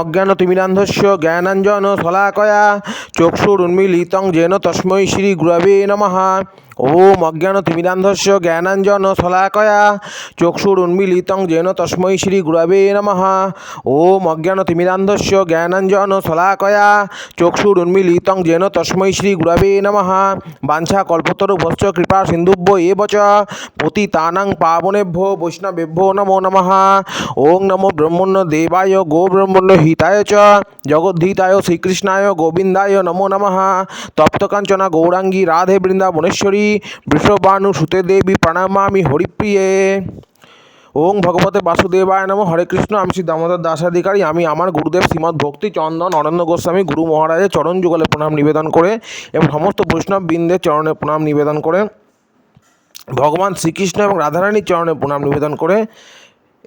অজ্ঞান তিমিরান্ধস্য জ্ঞানাঞ্জন শলাকয়া চক্ষুরুন্মিলিতং যেন তস্মৈ শ্রী গুরবে নমঃ। ওম অজ্ঞান তিমিরান্ধস্য জ্ঞানাঞ্জন শলাকয়া চক্ষুরুন্মিলিতং যেন তস্মৈ শ্রী গুরবে নমঃ। ওম অজ্ঞান তিমিরান্ধস্য জ্ঞানাঞ্জন শলাকয়া চক্ষুরুন্মিলিতং যেন তস্মৈ শ্রী গুরবে নমঃ। বাঞ্ছা কল্পতরু ভস্য কৃপা সিন্ধুভ্য এব পতি তানাং পাবনেভ্য বৈষ্ণবেভ্য নমো নমঃ। ওং নমো ব্রহ্মণ্য দেবায় গো ব্রহ্মণ্য হি হিতায় চ। জগদ্ধিতায় শ্রীকৃষ্ণায় গোবিন্দায় নমো নমঃ। তপ্তকাঞ্চনা গৌরাঙ্গী রাধে বৃন্দাবনেশ্বরী বৃষবাণু সুতে দেবী প্রণমামি হরিপ্রিয়ে। ওং ভগবতে বাসুদেবায় নম। হরে কৃষ্ণ, আমি শ্রী দামোদর দাসাধিকারী। আমি আমার গুরুদেব শ্রীমৎ ভক্তি চন্দন অরণ্য গোস্বামী গুরু মহারাজের চরণ যুগলে প্রণাম নিবেদন করে এবং সমস্ত বৈষ্ণব বৃন্দের চরণে প্রণাম নিবেদন করে। ভগবান শ্রীকৃষ্ণ এবং রাধারানীর চরণে প্রণাম নিবেদন করে।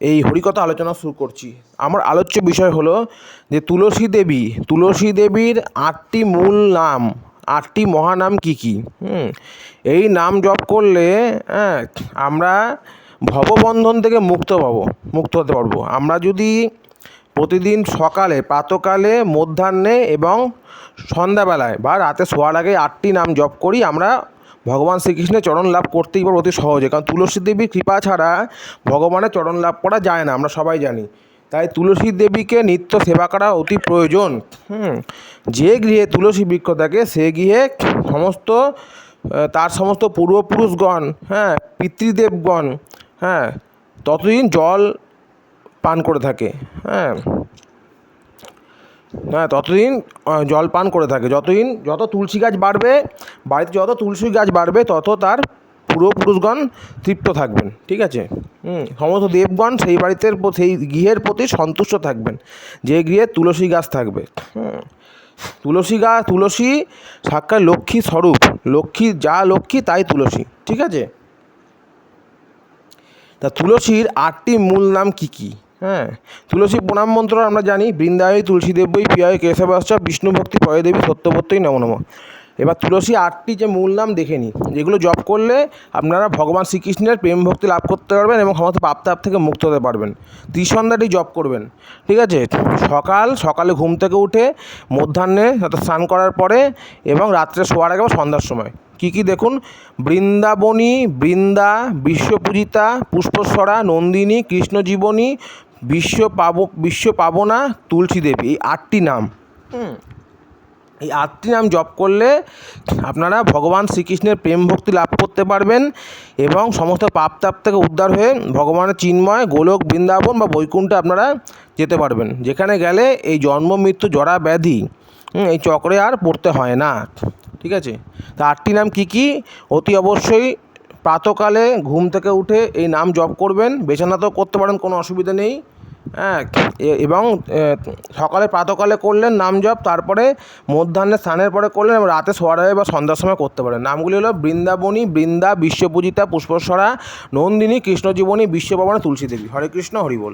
এই হরিকথা আলোচনা শুরু করছি। আমার আলোচ্য বিষয় হলো যে তুলসী দেবী, তুলসী দেবীর আটটি মূল নাম, আটটি মহানাম কি কি? হুম, এই নাম জপ করলে হ্যাঁ আমরা ভববন্ধন থেকে মুক্ত পাবো, মুক্ত হতে পারব। আমরা যদি প্রতিদিন সকালে, প্রাতকালে, মধ্যাহ্নে এবং সন্ধ্যাবেলায় বা রাতে শোয়ার আগে আটটি নাম জপ করি, আমরা ভগবান শ্রীকৃষ্ণের চরণ লাভ করতেই পারব অতি সহজে। কারণ তুলসী দেবীর কৃপা ছাড়া ভগবানের চরণ লাভ করা যায় না, আমরা সবাই জানি। তাই তুলসী দেবীকে নিত্য সেবা করা অতি প্রয়োজন। হুম, যে গৃহে তুলসী বৃক্ষ থাকে, সে গৃহে সমস্ত তার সমস্ত পূর্বপুরুষগণ হ্যাঁ পিতৃদেবগণ হ্যাঁ ততদিন জল পান করে থাকে। হ্যাঁ হ্যাঁ ততদিন জল পান করে থাকে। যতদিন, যত তুলসী গাছ বাড়বে, বাড়িতে যত তুলসী গাছ বাড়বে, তত তার পূর্বপুরুষগণ তৃপ্ত থাকবেন, ঠিক আছে? হুম, সমস্ত দেবগণ সেই বাড়িতে সেই গৃহের প্রতি সন্তুষ্ট থাকবেন, যে গৃহে তুলসী গাছ থাকবে। হুম, তুলসী গাছ, তুলসী সাক্ষাৎ লক্ষ্মী স্বরূপ, লক্ষ্মী যা লক্ষ্মী তাই তুলসী, ঠিক আছে? তা তুলসীর আটটি মূল নাম কি কি? হ্যাঁ। তুলসী প্রণাম মন্ত্র আমরা জানি, বৃন্দায় তুলসী দেব্যই প্রিয়ায় কেশবাশ্চ বিষ্ণু ভক্তি পয় দেবী সত্যবত্যই নম নম। এবার তুলসী আটটি যে মূল নাম দেখে নিই, যেগুলো জপ করলে আপনারা ভগবান শ্রীকৃষ্ণের প্রেম ভক্তি লাভ করতে পারবেন এবং সমস্ত পাপ তাপ থেকে মুক্ত হতে পারবেন। ত্রিসন্ধ্যাটি জপ করবেন, ঠিক আছে? সকাল, সকালে ঘুম থেকে উঠে মধ্যাহ্নে অর্থাৎ স্নান করার পরে এবং রাত্রে শোয়ার আগে বা সন্ধ্যার সময়। কি কি দেখুন? বৃন্দাবনী, বৃন্দা, বিশ্বপূজিতা, পুষ্পস্বরা, নন্দিনী, কৃষ্ণজীবনী বিশ্ব পাব, বিশ্ব পাবনা তুলসী দেবী, এই আটটি নাম। এই আটটি নাম জপ করলে আপনারা ভগবান শ্রীকৃষ্ণের প্রেম ভক্তি লাভ করতে পারবেন এবং সমস্ত পাপ তাপ থেকে উদ্ধার হয়ে ভগবানের চিন্ময় গোলক বৃন্দাবন বা বৈকুণ্ঠে আপনারা যেতে পারবেন। যেখানে গেলে এই জন্ম, মৃত্যু, জরা, ব্যাধি এই চক্রে আর পড়তে হয় না। ঠিক আছে? তা আটটি নাম কি কি? অতি অবশ্যই প্রাতকালে ঘুম থেকে উঠে এই নাম জপ করবেন। বেছানাতেও করতে পারেন, কোনো অসুবিধা নেই। হ্যাঁ এবং সকালে প্রাতকালে করলেন নাম জপ, তারপরে মধ্যাহ্নে স্নানের পরে করলেন এবং রাতে আগে বা সন্ধ্যার সময় করতে পারেন। নামগুলি হলো বৃন্দাবনী, বৃন্দা, বিশ্বপূজিতা, পুষ্পস্বরা, নন্দিনী, কৃষ্ণজীবনী বিশ্বপাবনা তুলসী দেবী হরে কৃষ্ণ, হরি বল।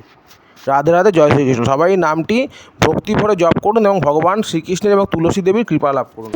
রাধে রাধে, জয় শ্রীকৃষ্ণ সবাই নামটি ভক্তি ভরে জপ করুন এবং ভগবান শ্রীকৃষ্ণের এবং তুলসী দেবীর কৃপা লাভ করুন।